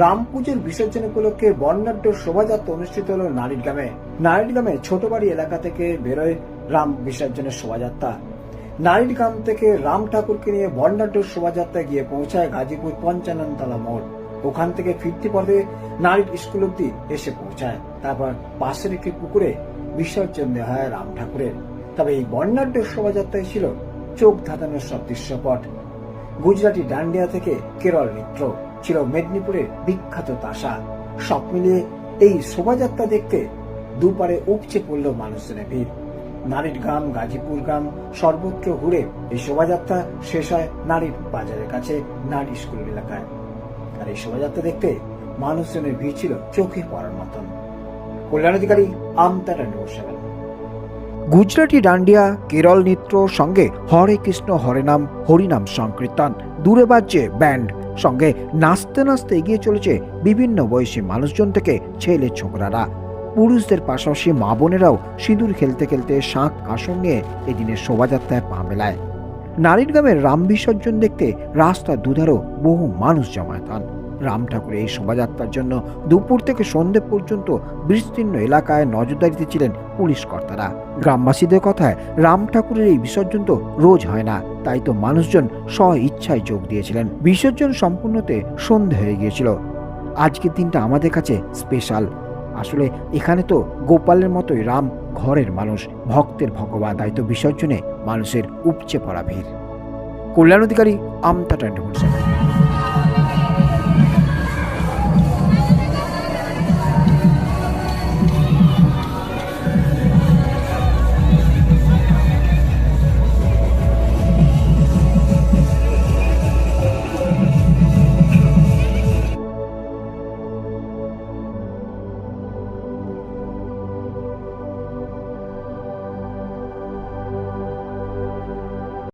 রাম পুজোর বিসর্জন উপলক্ষে বর্ণাঢ্য শোভাযাত্রা অনুষ্ঠিত হল নারিটগ্রামে নারিটগ্রামে ছোটবাড়ি এলাকা থেকে বেরোয় রাম বিসর্জনের শোভাযাত্রা। নারিটগ্রাম থেকে রাম ঠাকুরকে নিয়ে বর্ণাঢ্য শোভাযাত্রা গিয়ে পৌঁছায় গাজীপুর পঞ্চাননতলা মোড়। ওখান থেকে ফিরতি পথে নারীর স্কুল অব্দি এসে পৌঁছায়। তারপর পাশের একটি পুকুরে বিসর্জন দেওয়া হয় রাম ঠাকুরের। তবে এই বর্ণাঢ্য শোভাযাত্রায় ছিল চোখ ধাঁধানোর সব দৃশ্যপট। গুজরাটি ডান্ডিয়া থেকে কেরল নৃত্য ছিল মেদিনীপুরের বিখ্যাত তাসা। সব মিলিয়ে এই শোভাযাত্রা দেখতে দুপারে উপচে পড়ল মানুষজনের ভিড়। নারীর গ্রাম, গাজীপুর গ্রাম, সর্বত্র ঘুরে এই শোভাযাত্রা শেষ হয় নারীর বাজারের কাছে, নারী স্কুল এলাকায়। আর এই শোভাযাত্রা দেখতে মানুষজনের ভিড় ছিল চোখে পড়ার মতন। কল্যাণ অধিকারী আমতারা নিউজ গুজরাটি ডান্ডিয়া, কেরল নৃত্য সঙ্গে হরে কৃষ্ণ হরে নাম, হরিনাম সংকীর্তন। দূরে বাজছে ব্যান্ড। সঙ্গে নাচতে নাচতে এগিয়ে চলেছে বিভিন্ন বয়সী মানুষজন থেকে ছেলে ছোকরারা। পুরুষদের পাশাপাশি মা বোনেরাও সিঁদুর খেলতে খেলতে শাঁখ আসন নিয়ে এদিনের শোভাযাত্রায় পা মেলায়। নারীর গ্রামের রাম বিসর্জন দেখতে রাস্তার দুধারও বহু মানুষ জমায়েত হন। রাম ঠাকুরের এই শোভাযাত্রার জন্য দুপুর থেকে সন্ধে পর্যন্ত বিস্তীর্ণ এলাকায় নজরদারিতে ছিলেন পুলিশ কর্তারা। গ্রামবাসীদের কথায় রাম ঠাকুরের এই বিসর্জন তো রোজ হয় না। তাই তো মানুষজন স্ব ইচ্ছায় যোগ দিয়েছিলেন। বিসর্জন সম্পূর্ণতে সন্ধে হয়ে গিয়েছিল। আজকের দিনটা আমাদের কাছে স্পেশাল। আসলে এখানে তো গোপালের মতোই রাম ঘরের মানুষ, ভক্তের ভগবান, তাই তো বিসর্জনে মানুষের উপচে পড়া ভিড়। কল্যাণ অধিকারী আমতা টোয়েন্টি